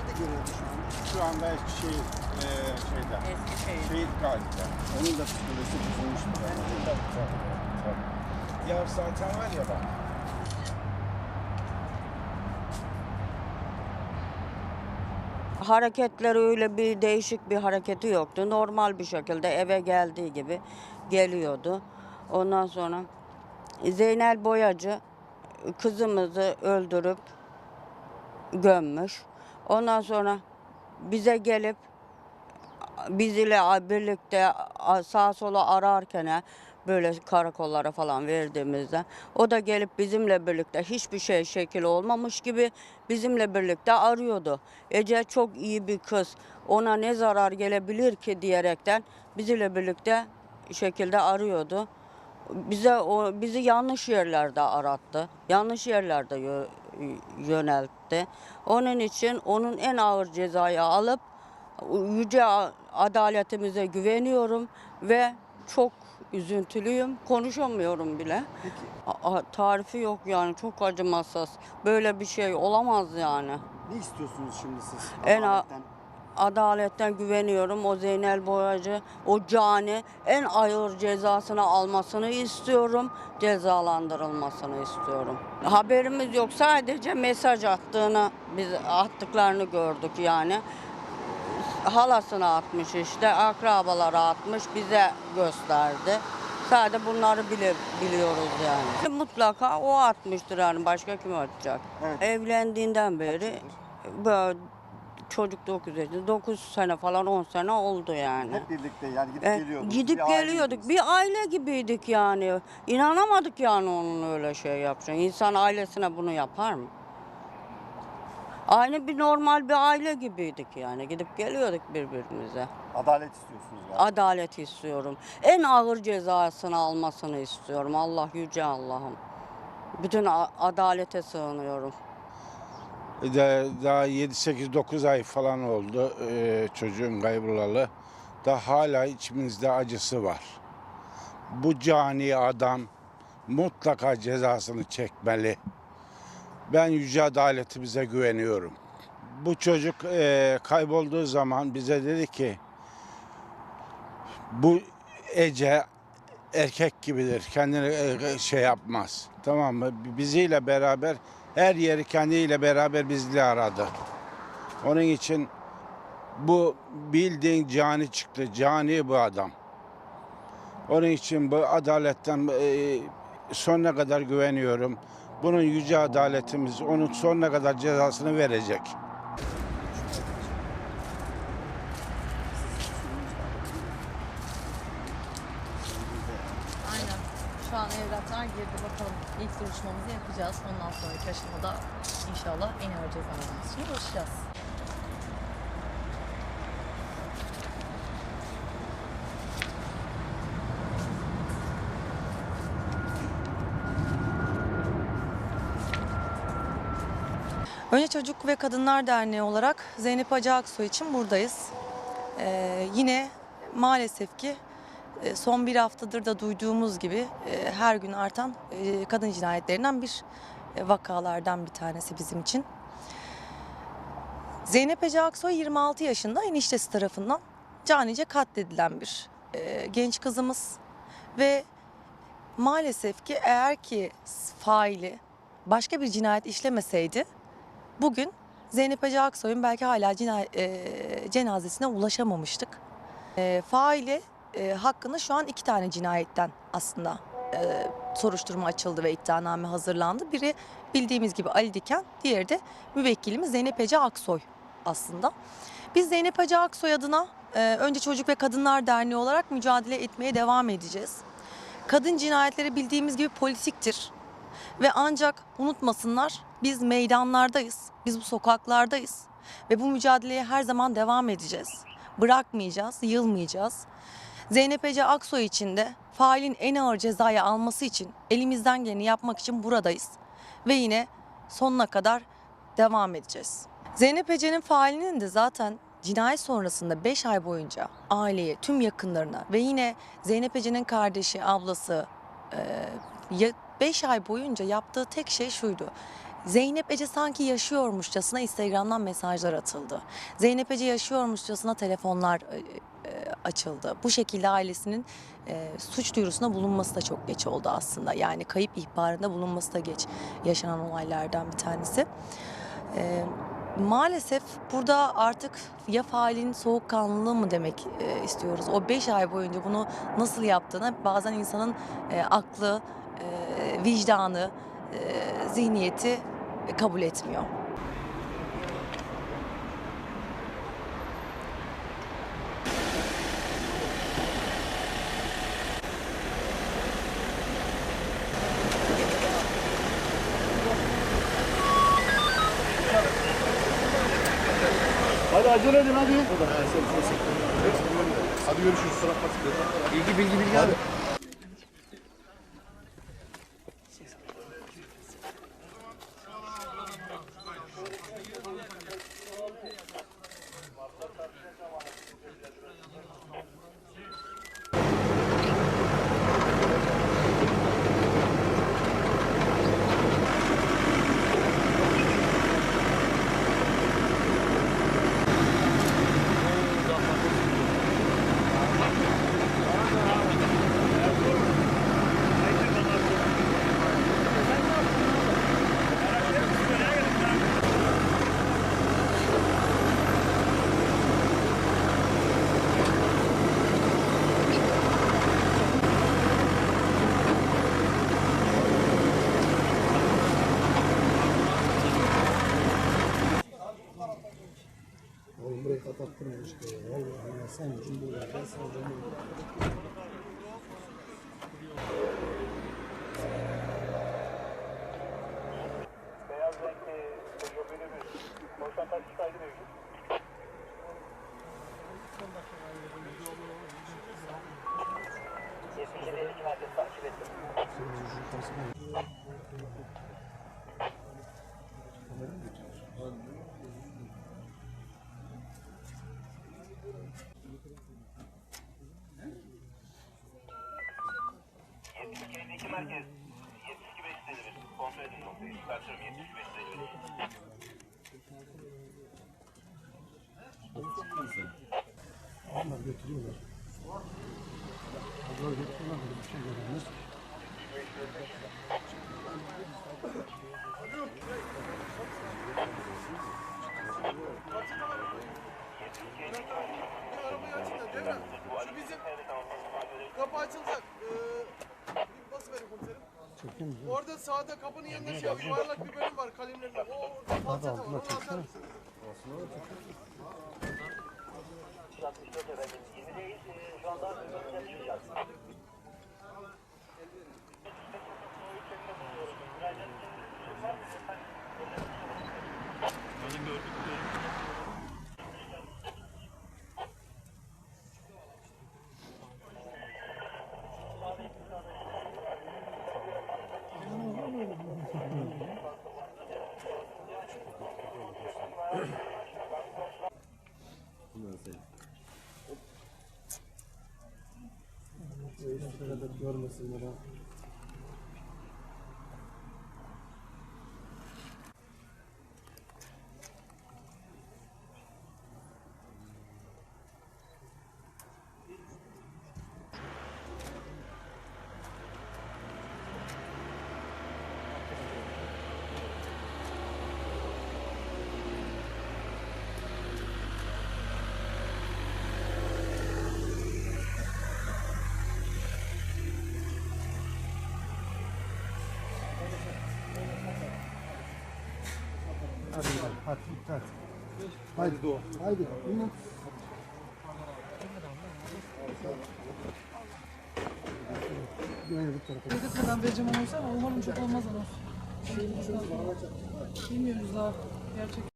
Nerede görüyordu şu anda? Şu anda Eskişehir e, şeyde. Eskişehir. Şehit Gazi'de. Onun da psikolojisi bozulmuştur. Tabii, tabii, tabii. Ya zaten var ya bak. Hareketleri öyle bir değişik bir hareketi yoktu. Normal bir şekilde eve geldiği gibi geliyordu. Ondan sonra Zeynel Boyacı kızımızı öldürüp gömmüş. Ondan sonra bize gelip biz ile birlikte sağ sola ararken böyle karakollara falan verdiğimizde o da gelip bizimle birlikte hiçbir şey şekil olmamış gibi bizimle birlikte arıyordu. Ece çok iyi bir kız. Ona ne zarar gelebilir ki diyerekten bizimle birlikte şekilde arıyordu. Bize o bizi yanlış yerlerde arattı. Yanlış yerlerde yö- yöneltti. Onun için onun en ağır cezayı alıp yüce adaletimize güveniyorum ve çok üzüntülüyüm. Konuşamıyorum bile. A- tarifi yok yani çok acımasız. Böyle bir şey olamaz yani. Ne istiyorsunuz şimdi siz? En a- adaletten? Güveniyorum. O Zeynel Boyacı, o cani en ağır cezasını almasını istiyorum. Cezalandırılmasını istiyorum. Haberimiz yok. Sadece mesaj attığını, biz attıklarını gördük yani. Halasına atmış işte, akrabalara atmış, bize gösterdi. Sadece bunları bile biliyoruz yani. Mutlaka o atmıştır yani başka kim atacak? Evet. Evlendiğinden beri böyle çocuk 9 yaşında 9 sene falan 10 sene oldu yani. Hep birlikte yani gidip E, geliyordunuz. gidip bir geliyorduk. Bir aile gibiydik yani. İnanamadık yani onun öyle şey yapacağını. İnsan ailesine bunu yapar mı? Aynı bir normal bir aile gibiydik yani. Gidip geliyorduk birbirimize. Adalet istiyorsunuz yani. Adalet istiyorum. En ağır cezasını almasını istiyorum. Allah yüce Allah'ım. Bütün a- adalete sığınıyorum. Da- Daha 7-8-9 ay falan oldu e, çocuğum kaybolalı. Da hala içimizde acısı var. Bu cani adam mutlaka cezasını çekmeli. Ben yüce adaletimize güveniyorum. Bu çocuk e, kaybolduğu zaman bize dedi ki bu Ece erkek gibidir. Kendini e, şey yapmaz. Tamam mı? Biziyle beraber her yeri kendiyle beraber bizle aradı. Onun için bu bildiğin cani çıktı. Cani bu adam. Onun için bu adaletten e, sonuna kadar güveniyorum. Bunun yüce adaletimiz onun sonuna kadar cezasını verecek. Şu an evraklar girdi. Bakalım ilk duruşmamızı yapacağız. Ondan sonraki aşamada inşallah en ağır cezalarımız için uğraşacağız. Önce Çocuk ve Kadınlar Derneği olarak Zeynep Hacı Aksoy için buradayız. Ee, yine maalesef ki son bir haftadır da duyduğumuz gibi e, her gün artan e, kadın cinayetlerinden bir e, vakalardan bir tanesi bizim için. Zeynep Ece Aksoy 26 yaşında eniştesi tarafından canice katledilen bir e, genç kızımız ve maalesef ki eğer ki faili başka bir cinayet işlemeseydi bugün Zeynep Ece Aksoy'un belki hala cinayet, e, cenazesine ulaşamamıştık. E, faili e, hakkında şu an iki tane cinayetten aslında e, soruşturma açıldı ve iddianame hazırlandı. Biri bildiğimiz gibi Ali Diken, diğeri de müvekkilimiz Zeynep Ece Aksoy aslında. Biz Zeynep Ece Aksoy adına e, önce Çocuk ve Kadınlar Derneği olarak mücadele etmeye devam edeceğiz. Kadın cinayetleri bildiğimiz gibi politiktir. Ve ancak unutmasınlar biz meydanlardayız, biz bu sokaklardayız ve bu mücadeleye her zaman devam edeceğiz. Bırakmayacağız, yılmayacağız. Zeynep Ece Aksoy için de failin en ağır cezayı alması için elimizden geleni yapmak için buradayız. Ve yine sonuna kadar devam edeceğiz. Zeynep Ece'nin failinin de zaten cinayet sonrasında 5 ay boyunca aileye, tüm yakınlarına ve yine Zeynep Ece'nin kardeşi, ablası, 5 ay boyunca yaptığı tek şey şuydu. Zeynep Ece sanki yaşıyormuşçasına Instagram'dan mesajlar atıldı. Zeynep Ece yaşıyormuşçasına telefonlar açıldı. Bu şekilde ailesinin e, suç duyurusunda bulunması da çok geç oldu aslında. Yani kayıp ihbarında bulunması da geç yaşanan olaylardan bir tanesi. E, maalesef burada artık ya failin soğukkanlılığı mı demek e, istiyoruz. O beş ay boyunca bunu nasıl yaptığını bazen insanın e, aklı, e, vicdanı, e, zihniyeti kabul etmiyor. Acele edin hadi. Hadi görüşürüz. Bilgi bilgi bilgi hadi. Beyaz renkli Peugeot minibüs. Boşan taksi kaydı mevcut. Yetkili iki merkez takip ettim. Onlar götürüyorlar. Onlar götürüyorlar bir şey görünmez. Kapı açılacak. Ee, bir basıverin komiserim. Çekeyim mi? Orada sağda kapının yanında şey yuvarlak bir bölüm var kalemlerle. O orada falçata var. Onu atar mısın? 64 efendim. 20'deyiz. Ee, Şu anda önümüzde çıkacağız. Şöyle de görmesinler ha. Hadi gidelim. Hadi git hadi. Haydi. Haydi. Inin. Güvenli bu tarafa. Ben vereceğim onu olsa ama umarım çok olmaz ama. Bilmiyoruz daha gerçek.